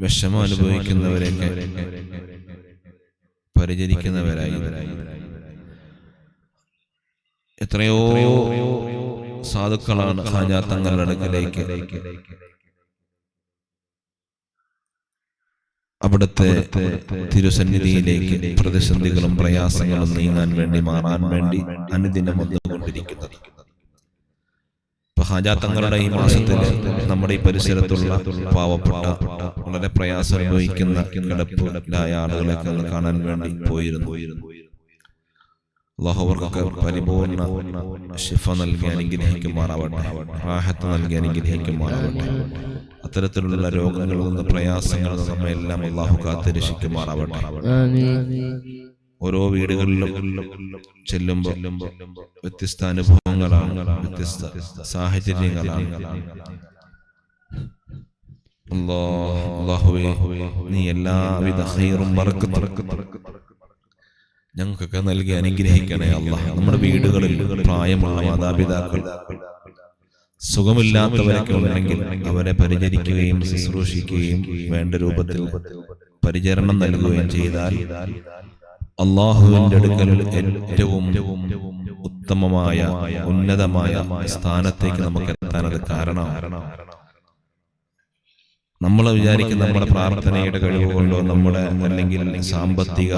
വിഷമം അനുഭവിക്കുന്നവരെയൊക്കെ പരിചരിക്കുന്നവരായി. എത്രയോ സാധുക്കളാണ് ഹാജാ തങ്ങളുടെ അടുക്കലേക്ക്. അവിടുത്തെ തിരുസന്നിധിയിലേക്ക് പ്രതിസന്ധികളും പ്രയാസങ്ങളും നീങ്ങാൻ വേണ്ടി മാറാൻ വേണ്ടി അനുദിനം വന്നുകൊണ്ടിരിക്കുന്നത്. ഇപ്പൊ ഹാജാ തങ്ങളുടെ ഈ മാസത്തിൽ നമ്മുടെ ഈ പരിസരത്തുള്ള പാവപ്പെട്ട വളരെ പ്രയാസം അനുഭവിക്കുന്ന കിടപ്പിലായ ആളുകളെയൊക്കെ ഒന്ന് കാണാൻ വേണ്ടി പോയിരുന്നു. അള്ളാഹുവർക്കൊക്കെ പരിപൂർണ പരിപൂർണ ഷിഫ നൽകി അനുഗ്രഹിക്കുമാറാവട്ടെ. റാഹത്ത് നൽകി അനുഗ്രഹിക്കുമാറാവട്ടെ. അത്തരത്തിലുള്ള രോഗങ്ങളിൽ നിന്ന് പ്രയാസങ്ങളിൽ നിന്ന് നമ്മെ എല്ലാം അള്ളാഹു കാത്തിരക്ഷിക്കുമാറാവട്ടെ. ഓരോ വീടുകളിലും ചെല്ലുമ്പോൾ വ്യത്യസ്ത അനുഭവങ്ങളാണ് വ്യത്യസ്ത സാഹചര്യങ്ങളാണ്. നീ എല്ലാവിധ ഹൈറും ഞങ്ങൾക്കൊക്കെ നൽകി അനുഗ്രഹിക്കണേ അള്ളാഹ് നമ്മുടെ വീടുകളിൽ പ്രായമുള്ള മാതാപിതാക്കൾ സുഖമില്ലാത്തവരൊക്കെ ഉണ്ടെങ്കിൽ അവരെ പരിചരിക്കുകയും ശുശ്രൂഷിക്കുകയും വേണ്ട രൂപത്തിൽ പരിചരണം നൽകുകയും ചെയ്താൽ അള്ളാഹുവിന്റെ അടുക്കൽ ഏറ്റവും ഉത്തമമായ ഉന്നതമായ സ്ഥാനത്തേക്ക് നമുക്ക് എത്താൻ അത് കാരണം നമ്മൾ വിചാരിക്കുന്ന നമ്മുടെ പ്രാർത്ഥനയുടെ കഴിവ് കൊണ്ടോ നമ്മുടെ അല്ലെങ്കിൽ സാമ്പത്തിക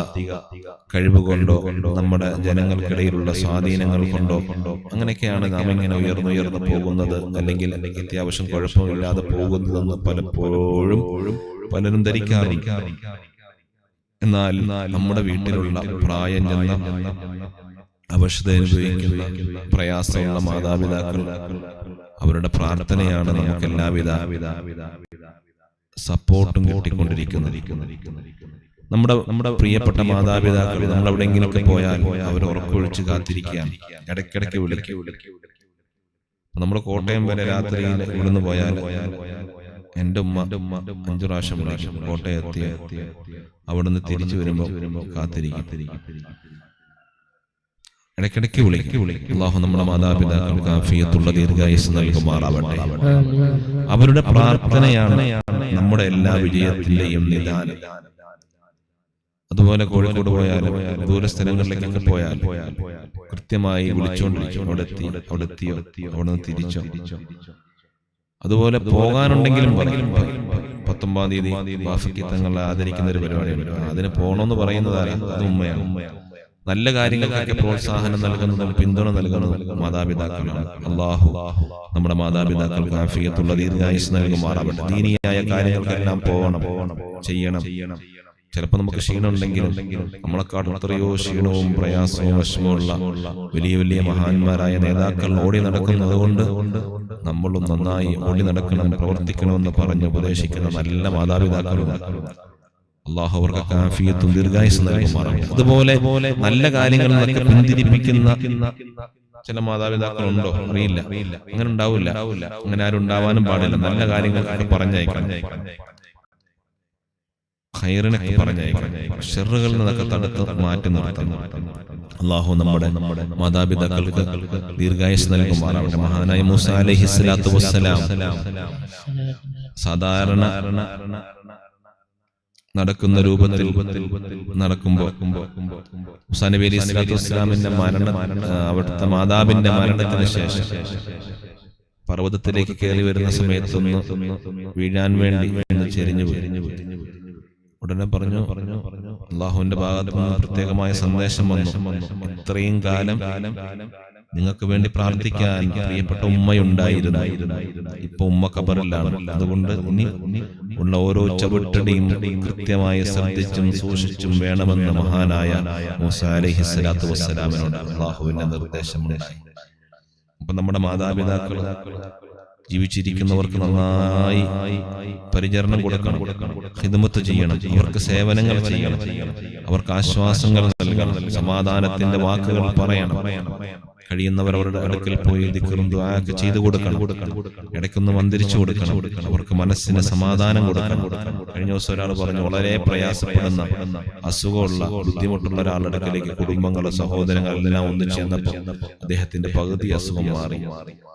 കഴിവ് കൊണ്ടോ നമ്മുടെ ജനങ്ങൾക്കിടയിലുള്ള സ്വാധീനങ്ങൾ കൊണ്ടോ അങ്ങനെയൊക്കെയാണ് നാം ഇങ്ങനെ ഉയർന്നുയർന്നു പോകുന്നത് അല്ലെങ്കിൽ അത്യാവശ്യം കുഴപ്പമില്ലാതെ പോകുന്നതെന്ന് പലപ്പോഴും പലരും ധരിക്കാറുണ്ട്. എന്നാൽ നമ്മുടെ വീട്ടിലുള്ള പ്രായം ചെന്ന അവശത അനുഭവിക്കുന്ന പ്രയാസമുള്ള മാതാപിതാക്കൾ അവരുടെ പ്രാർത്ഥനയാണ് നമുക്ക് എല്ലാവിധ സപ്പോർട്ടും കിട്ടിക്കൊണ്ടിരിക്കുന്നത്. നമ്മുടെ നമ്മുടെ പ്രിയപ്പെട്ട മാതാപിതാക്കൾ നമ്മൾ എവിടെയെങ്കിലുമൊക്കെ പോയാൽ അവർ ഉറക്കൊഴിച്ച് കാത്തിരിക്കുകയാണ് ഇടയ്ക്കിടയ്ക്ക് വിളിക്കും. നമ്മുടെ കോട്ടയം വരെ രാത്രിയിൽ ഇവിടുന്ന് പോയാൽ എന്റെ ഉമ്മ അഞ്ചു പ്രാവശ്യം വിളിക്കും കോട്ടയം അവിടുന്ന് തിരിച്ചു വരുമ്പോൾ കാത്തിരിക്കും. ഇടയ്ക്കിടയ്ക്ക് വിളിക്കും. അള്ളാഹു നമ്മുടെ മാതാപിതാക്കൾക്ക് ആഫിയത്തുള്ള ദീർഘായുസ് നൽകുമാറാവട്ടെ. അവരുടെ പ്രാർത്ഥനയാണ് നമ്മുടെ എല്ലാ വിജയത്തിന്റെയും നിദാനം. അതുപോലെ കോഴിക്കോട് പോയാലും ദൂരസ്ഥലങ്ങളിലേക്കൊക്കെ പോയാൽ കൃത്യമായി വിളിച്ചുകൊണ്ടിരിക്കും. അവിടെ എത്തി അവിടെ എത്തിയോ അവിടെ നിന്ന് തിരിച്ചോ? അതുപോലെ പോകാനുണ്ടെങ്കിലും പറയും പത്തൊമ്പതാം തീയതി ബാഫിക്ക് തങ്ങളെ ആദരിക്കുന്ന ഒരു പരിപാടിയാണ് അതിന് പോകണമെന്ന് പറയുന്നത്? അത് ഉമ്മയാണ്. നല്ല കാര്യങ്ങൾക്കൊക്കെ പ്രോത്സാഹനം നൽകുന്നതും പിന്തുണ നൽകുന്നതും മാതാപിതാക്കളാണ്. അള്ളാഹു നമ്മുടെ മാതാപിതാക്കൾക്ക് ആഫിയത്തുള്ള ദീർഘായുസ് നൽകുമാറാവട്ടെ. ദീനിയായ കാര്യങ്ങൾക്കെല്ലാം പോകണം ചെയ്യണം. ചിലപ്പോൾ നമുക്ക് ക്ഷീണം ഉണ്ടെങ്കിലും നമ്മളെക്കാട്ടും എത്രയോ ക്ഷീണവും പ്രയാസവും വിഷമമുള്ള വലിയ വലിയ മഹാന്മാരായ നേതാക്കൾ ഓടി നടക്കുന്നത് കൊണ്ട് നമ്മളും നന്നായി ഓടി നടക്കണം പ്രവർത്തിക്കണമെന്ന് പറഞ്ഞ് ഉപദേശിക്കുന്ന നല്ല മാതാപിതാക്കളുണ്ട് അള്ളാഹു അവർക്ക് കാഫിയത്തും ദീർഘായുസ് നൽകുമാറാണ്. അതുപോലെ നല്ല കാര്യങ്ങൾ നിന്നൊക്കെ പിന്തിരിപ്പിക്കുന്ന ചില മാതാപിതാക്കളുണ്ടോ? അറിയില്ല. അങ്ങനെ ഉണ്ടാവില്ല. അങ്ങനെ ആരും ഉണ്ടാവാനും പാടില്ല. നല്ല കാര്യങ്ങൾ പറഞ്ഞയക്കണം. ഖൈറിനൊക്കെ പറഞ്ഞയക്കും. ഷെറുകളിൽ നിന്നൊക്കെ തടുത്ത് മാറ്റി നിർത്തുന്നു അള്ളാഹു നമ്മുടെ മാതാപിതാക്കൾക്ക് ദീർഘായുസ് നൽകുമാറാവട്ടെ. മഹാനായ മൂസ അലൈഹി സ്വലാത്തു വസ്സലാം. സാധാരണ നടക്കുന്ന രൂപത്തിൽ നടക്കുമ്പോൾ മുസാ അലി സ്വലാത്തു വസ്സലാമിന്റെ മരണ അവിടുത്തെ മാതാവിന്റെ മരണത്തിന് ശേഷം പർവതത്തിലേക്ക് കയറി വരുന്ന സമയത്തൊന്ന് വീഴാൻ വേണ്ടി ചെരിഞ്ഞു പോയി ഉടനെ പറഞ്ഞു പറഞ്ഞു പറഞ്ഞു അള്ളാഹുവിന്റെ ഭാഗത്ത് നിന്ന് പ്രത്യേകമായ സന്ദേശം വന്നു. ഇത്രയും കാലം നിങ്ങൾക്ക് വേണ്ടി പ്രാർത്ഥിക്കാൻ പ്രിയപ്പെട്ട ഉമ്മയുണ്ടായിരുന്നു. ഇപ്പൊ ഉമ്മ കബറിലാണ് അതുകൊണ്ട് ഇനി ഉള്ള ഓരോ ചവിട്ടടിയും കൃത്യമായി ശ്രദ്ധിച്ചും സൂക്ഷിച്ചും വേണമെന്ന് മഹാനായ മൂസ അലൈഹി സ്വലാത്തു വസ്സലാമിനോട് അള്ളാഹുവിന്റെ നിർദ്ദേശമുണ്ടായി. അപ്പൊ നമ്മുടെ മാതാപിതാക്കൾ ജീവിച്ചിരിക്കുന്നവർക്ക് നന്നായി പരിചരണം കൊടുക്കണം ഹിതമത്ത് ചെയ്യണം അവർക്ക് സേവനങ്ങൾ ചെയ്യണം അവർക്ക് ആശ്വാസങ്ങൾ നൽകണം സമാധാനത്തിന്റെ വാക്കുകൾ പറയണം. കഴിയുന്നവർ അവരുടെ അടുക്കൽ പോയി ദിക്കറും ദ്വാരൊക്കെ ചെയ്തു കൊടുക്കണം. ഇടയ്ക്കൊന്ന് മന്ദിരിച്ചു കൊടുക്കണം. അവർക്ക് മനസ്സിന് സമാധാനം കൊടുക്കണം. കഴിഞ്ഞ ദിവസം ഒരാൾ പറഞ്ഞു വളരെ പ്രയാസപ്പെടുന്ന അസുഖമുള്ള ബുദ്ധിമുട്ടുള്ള ഒരാളുടെ അടുക്കലേക്ക് കുടുംബങ്ങളോ സഹോദരങ്ങൾ എല്ലാം ഒന്നിച്ചു ചെന്നപ്പോൾ അദ്ദേഹത്തിന്റെ പകുതി അസുഖം മാറി.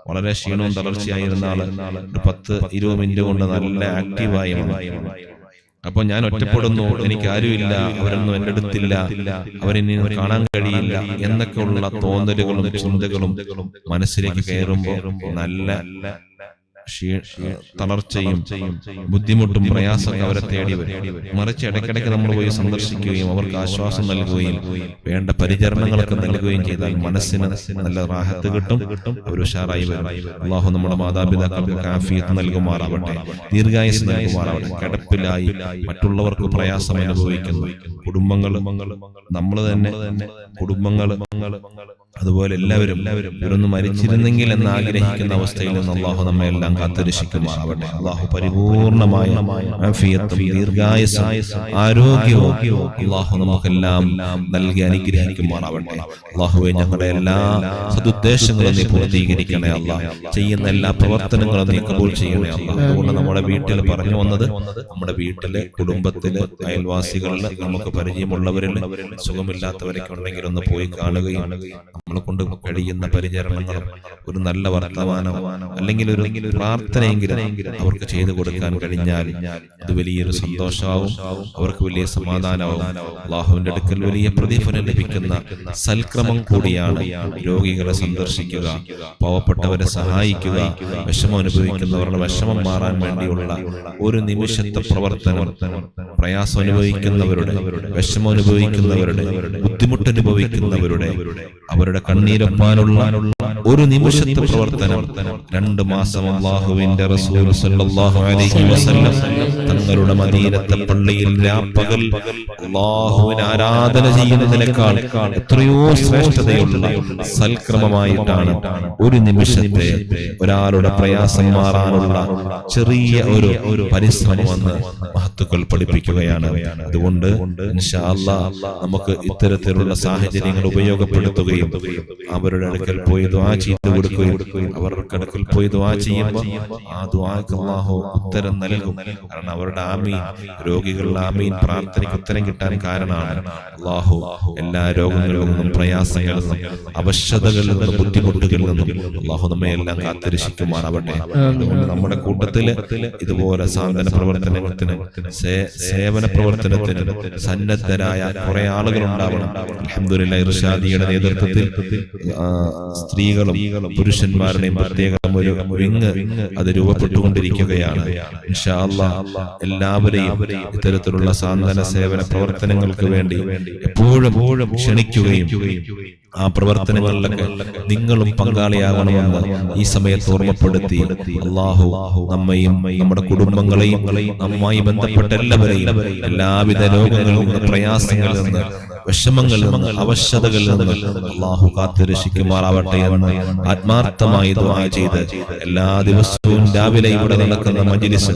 വളരെ ക്ഷീണവും തളർച്ചയായിരുന്ന ആൾ ഒരു പത്ത് ഇരുപത് മിനിറ്റ് കൊണ്ട് നല്ല ആക്റ്റീവായി അപ്പൊ ഞാൻ ഒറ്റപ്പെടുന്നു. എനിക്ക് ആരുമില്ല. അവരൊന്നും എന്റെ അടുത്തില്ല. അവരെന്നെ കാണാൻ കഴിയില്ല. എന്നൊക്കെയുള്ള തോന്നലുകളും ചിന്തകളും മനസ്സിലേക്ക് കയറുമ്പോൾ നല്ല തളർച്ചയും ബുദ്ധിമുട്ടും പ്രയാസമൊക്കെ അവരെ തേടി വരും. മറിച്ച് ഇടയ്ക്കിടയ്ക്ക് നമ്മൾ പോയി സന്ദർശിക്കുകയും അവർക്ക് ആശ്വാസം നൽകുകയും വേണ്ട പരിചരണങ്ങളൊക്കെ നൽകുകയും ചെയ്താൽ മനസ്സിന് നല്ല റാഹത്ത് കിട്ടും അവർ ഉഷാറായി വരും. അള്ളാഹു നമ്മുടെ മാതാപിതാക്കൾക്ക് കാഫിയത്ത് നൽകുമാറാവട്ടെ. ദീർഘായുസ് നൽകുമാറാവട്ടെ. കിടപ്പിലായി മറ്റുള്ളവർക്ക് പ്രയാസം അനുഭവിക്കുന്നു. കുടുംബങ്ങൾ നമ്മൾ തന്നെ കുടുംബങ്ങൾ അതുപോലെ എല്ലാവരും ഇവരൊന്ന് മരിച്ചിരുന്നെങ്കിൽ എന്ന് ആഗ്രഹിക്കുന്ന അവസ്ഥയിൽ നിന്ന് അള്ളാഹു നമ്മെ എല്ലാം കാത്തുരക്ഷിക്കുമാറാവട്ടെ. അള്ളാഹു പരിപൂർണമായ ദീർഘായുസും ആരോഗ്യവും അള്ളാഹു നമുക്കെല്ലാം നൽകി അനുഗ്രഹിക്കുമാറാവട്ടെ. അള്ളാഹുവെ ഞങ്ങളുടെ എല്ലാ സതുദ്ദേശങ്ങളും നീ പൂർത്തീകരിക്കണേ അല്ല ചെയ്യുന്ന എല്ലാ പ്രവർത്തനങ്ങളും നീ കബൂൾ ചെയ്യണേ അല്ല അതുകൊണ്ട് നമ്മുടെ വീട്ടിൽ പറഞ്ഞു വന്നത് നമ്മുടെ വീട്ടിൽ കുടുംബത്തിൽ അയൽവാസികളിൽ നമുക്ക് പരിചയമുള്ളവരിൽ സുഖമില്ലാത്തവരൊക്കെ ഉണ്ടെങ്കിൽ ഒന്ന് പോയി കാണുകയും നമ്മളെ കൊണ്ട് കഴിയുന്ന പരിചരണങ്ങളും ഒരു നല്ല വർത്തമാനം അല്ലെങ്കിൽ ഒരു പ്രാർത്ഥനയെങ്കിലും അവർക്ക് ചെയ്തു കൊടുക്കാൻ കഴിഞ്ഞാൽ അത് വലിയൊരു സന്തോഷമാവും. അവർക്ക് വലിയ സമാധാനമാവും. അള്ളാഹുവിന്റെ അടുക്കൽ വലിയ പ്രതിഫലം ലഭിക്കുന്ന സൽക്രമം കൂടിയാണ് രോഗികളെ സന്ദർശിക്കുക പാവപ്പെട്ടവരെ സഹായിക്കുക വിഷമം അനുഭവിക്കുന്നവരുടെ വിഷമം മാറാൻ വേണ്ടിയുള്ള ഒരു നിമിഷത്തെ പ്രവർത്തനം. പ്രയാസം അനുഭവിക്കുന്നവരുടെ വിഷമം അനുഭവിക്കുന്നവരുടെ ബുദ്ധിമുട്ട് അനുഭവിക്കുന്നവരുടെ അവരുടെ കണ്ണീരൊപ്പാനുള്ള ഒരു നിമിഷത്തെ പ്രവർത്തനം രണ്ട് മാസം അള്ളാഹുവിന്റെ തങ്ങളുടെ മദീനത്തെ പള്ളിയിൽ രാപ്പകൽ അള്ളാഹുവിന് ആരാധന ചെയ്യുന്നതിനേക്കാൾ എത്രയോ ശ്രേഷ്ഠതയുള്ള സൽക്രമമായിട്ടാണ് ഒരു നിമിഷത്തെ ഒരാളുടെ പ്രയാസം മാറാനുള്ള ചെറിയ ഒരു ഒരു പരിശ്രമം എന്ന് മഹത്തുക്കൾ പഠിപ്പിക്കുകയാണ്. അതുകൊണ്ട് നമുക്ക് ഇത്തരത്തിലുള്ള സാഹചര്യങ്ങൾ ഉപയോഗപ്പെടുത്തുകയും അവരുടെ അടുക്കൽ പോയി ദ്വാ ചെയ്തു കൊടുക്കുകയും അവരുടെ അടുക്കൽ പോയി ദ്വാ ചെയ്യുമ്പോൾ ആ ദ്വാക്ക് അള്ളാഹു ഉത്തരം നൽകും. കാരണം അവരുടെ ആമീൻ രോഗികളുടെ ആമീൻ പ്രാർത്ഥനയ്ക്ക് ഉത്തരം കിട്ടാൻ കാരണമാണ്. അള്ളാഹു എല്ലാ രോഗങ്ങളിൽ നിന്നും പ്രയാസങ്ങളിൽ നിന്നും അവശതകളിൽ നിന്നും ബുദ്ധിമുട്ടുകളിൽ നിന്നും അള്ളാഹു നമ്മെ എല്ലാം കാത്തിരക്ഷിക്കുമാറാവട്ടെ. നമ്മുടെ കൂട്ടത്തിൽ ഇതുപോലെ സാന്ത്വന പ്രവർത്തനത്തിന് സേ- സേവന പ്രവർത്തനത്തിന് സന്നദ്ധരായ കുറെ ആളുകൾ ഉണ്ടാവണം അൽഹംദുലില്ലാ ഇർഷാദിയുടെ നേതൃത്വത്തിൽ സ്ത്രീകളും പുരുഷന്മാരുടെയും പ്രത്യേകം ഒരു വിങ് അത് രൂപപ്പെട്ടുകൊണ്ടിരിക്കുകയാണ്. എല്ലാവരെയും ഇത്തരത്തിലുള്ള സാന്ത്വന സേവന പ്രവർത്തനങ്ങൾക്ക് വേണ്ടി എപ്പോഴും ക്ഷണിക്കുകയും ആ പ്രവർത്തനങ്ങളിലൊക്കെ നിങ്ങളും പങ്കാളിയാകണമെന്ന് ഈ സമയത്ത് ഓർമ്മപ്പെടുത്തി അള്ളാഹു നമ്മയും നമ്മുടെ കുടുംബങ്ങളെയും നമ്മുമായി ബന്ധപ്പെട്ട എല്ലാവരെയും എല്ലാവിധ രോഗങ്ങളും പ്രയാസങ്ങളിൽ നിന്ന് വിഷമങ്ങളിൽ നിന്ന് അവശതകളിൽ നിന്ന് അള്ളാഹു കാത്തുരക്ഷിക്കുമാറാവട്ടെ എന്ന് ആത്മാർത്ഥമായി ദുആ ചെയ്ത് എല്ലാ ദിവസവും രാവിലെ ഇവിടെ നടക്കുന്ന മജിലിസ്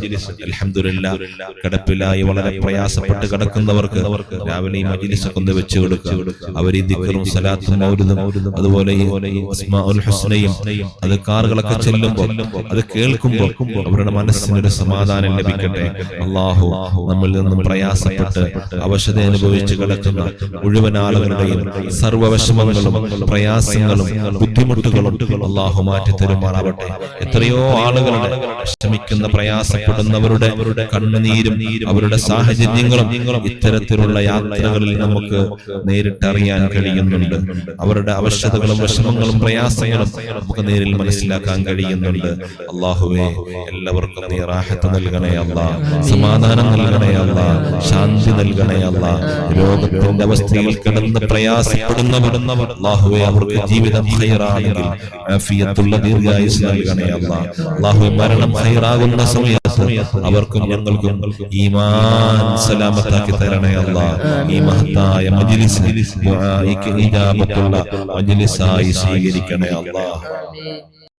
അൽഹംദുലില്ലാ കിടപ്പിലായി വളരെ പ്രയാസപ്പെട്ട് കിടക്കുന്നവർക്ക് രാവിലെ ഈ മജിലിസ് കൊണ്ട് വെച്ച് കൊടുക്കുക. അവർ ഈ ദിക്റും സലാത്തും മൗലിദും അതുപോലെ അസ്മാഉൽ ഹുസ്നയും അത് കാറുകളൊക്കെ ചെല്ലുമ്പോൾ അത് കേൾക്കുമ്പോൾ അവരുടെ മനസ്സിനൊരു സമാധാനം ലഭിക്കട്ടെ. അള്ളാഹു നമ്മിൽ നിന്നും പ്രയാസപ്പെട്ട് അവശത അനുഭവിച്ച് കിടക്കുന്ന മുഴുവൻ ആളുകളുടെയും സർവവശമങ്ങളും പ്രയാസങ്ങളും ബുദ്ധിമുട്ടുകളും അള്ളാഹു മാറ്റി തരുമാറാവട്ടെ. എത്രയോ ആളുകളുടെ വിഷമിക്കുന്ന പ്രയാസപ്പെടുന്നവരുടെ കണ്ണുനീരും അവരുടെ സാഹചര്യങ്ങളും ഇത്തരത്തിലുള്ള യാത്രകളിൽ നമുക്ക് നേരിട്ടറിയാൻ കഴിയുന്നുണ്ട്. അവരുടെ അവശതകളും വിഷമങ്ങളും പ്രയാസങ്ങളും നമുക്ക് നേരിൽ മനസ്സിലാക്കാൻ കഴിയുന്നുണ്ട്. അള്ളാഹുവെ എല്ലാവർക്കും നീ റാഹത്ത് നൽകണേ അല്ല സമാധാനം നൽകണേ അല്ല ശാന്തി നൽകണേ അല്ല രോഗത്തിന്റെ അവസ്ഥയിൽ കിടന്ന് പ്രയാസപ്പെടുന്നവർ അള്ളാഹുവെ അവർക്ക് ജീവിതം ഹൈറാണെങ്കിൽ ആഫിയത്തുള്ള ദീർഘായുസ് നൽകണേ അല്ല അള്ളാഹുവെ മരണം ഹൈറാകുന്ന സമയത്ത് അവർക്കും ഞങ്ങൾക്കും ഈമാൻ സലാമത്താക്കി തരണേ അല്ല ഈ മഹത്തായ മജിലിസ് ഇജാബത്തുള്ള മജിലിസായി സ്വീകരിക്കണേ അല്ലാ